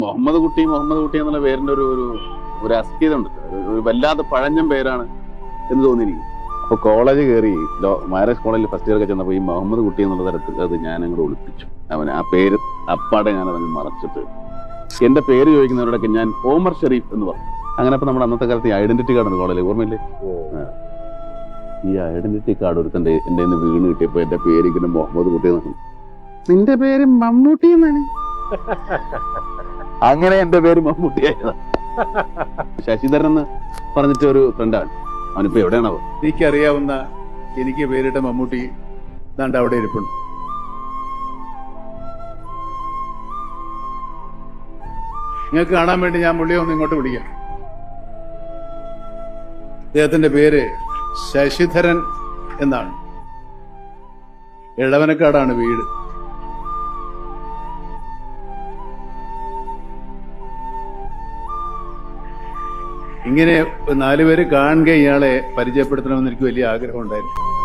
മുഹമ്മദ് കുട്ടി മുഹമ്മദ് കുട്ടി എന്നുള്ള പേരിന്റെ ഒരു ഒരു ഒരു അസ്ഥിത ഉണ്ട് ഒരു- വല്ലാതെ പഴഞ്ഞം പേരാണ് എന്ന് തോന്നി എനിക്ക് അപ്പൊ കോളേജ് കയറി മാരേജ് കോളേജിൽ ഫസ്റ്റ് ഇയർ ഒക്കെ ചെന്നപ്പോൾ ഈ മുഹമ്മദ് കുട്ടി എന്നുള്ള തരത്തിൽ അത് ഞാൻ അങ്ങോട്ട് ഒളിപ്പിച്ചു. അവൻ ആ പേര് അപ്പാടെ ഞാൻ അതങ്ങ് മറച്ചിട്ട്. എന്റെ പേര് ചോദിക്കുന്നവരോടൊക്കെ ഞാൻ ഓമർ ഷെരീഫ് എന്ന് പറഞ്ഞു. അങ്ങനെ ഇപ്പൊ നമ്മുടെ അന്നത്തെ കാലത്ത് ഈ ഐഡന്റിറ്റി കാർഡ് ഉണ്ട് കോളേജിൽ ഓർമ്മയില്ലേ ഈ ഐഡന്റിറ്റി കാർഡ് ഒരുത്തന്റെ എന്റെ നിന്ന് വീണ് കിട്ടിയപ്പോ എന്റെ പേര് ഇങ്ങനെ മുഹമ്മദ് കുട്ടി എന്നാണ്. നിന്റെ പേര് മമ്മൂട്ടി എന്നാണ്. അങ്ങനെ എന്റെ പേര് മമ്മൂട്ടിയായത് ശശിധരൻ എന്ന് പറഞ്ഞിട്ട് ഒരു ഫ്രണ്ടാണ് അവനിപ്പോ എവിടെയാണോ എനിക്കറിയാവുന്ന എനിക്ക് പേരിട്ട മമ്മൂട്ടി ദാണ്ട് അവിടെ ഇരിപ്പുണ്ട്. നിങ്ങൾക്ക് കാണാൻ വേണ്ടി ഞാൻ പുള്ളിയെ ഒന്ന് ഇങ്ങോട്ട് വിളിക്കാം. അദ്ദേഹത്തിന്റെ പേര് ശശിധരൻ എന്നാണ്. ഇളവനക്കാടാണ് വീട്. ഇങ്ങനെ നാലുപേര് കാണുക ഇയാളെ പരിചയപ്പെടുത്തണമെന്ന് എനിക്ക് വലിയ ആഗ്രഹം ഉണ്ടായിരുന്നു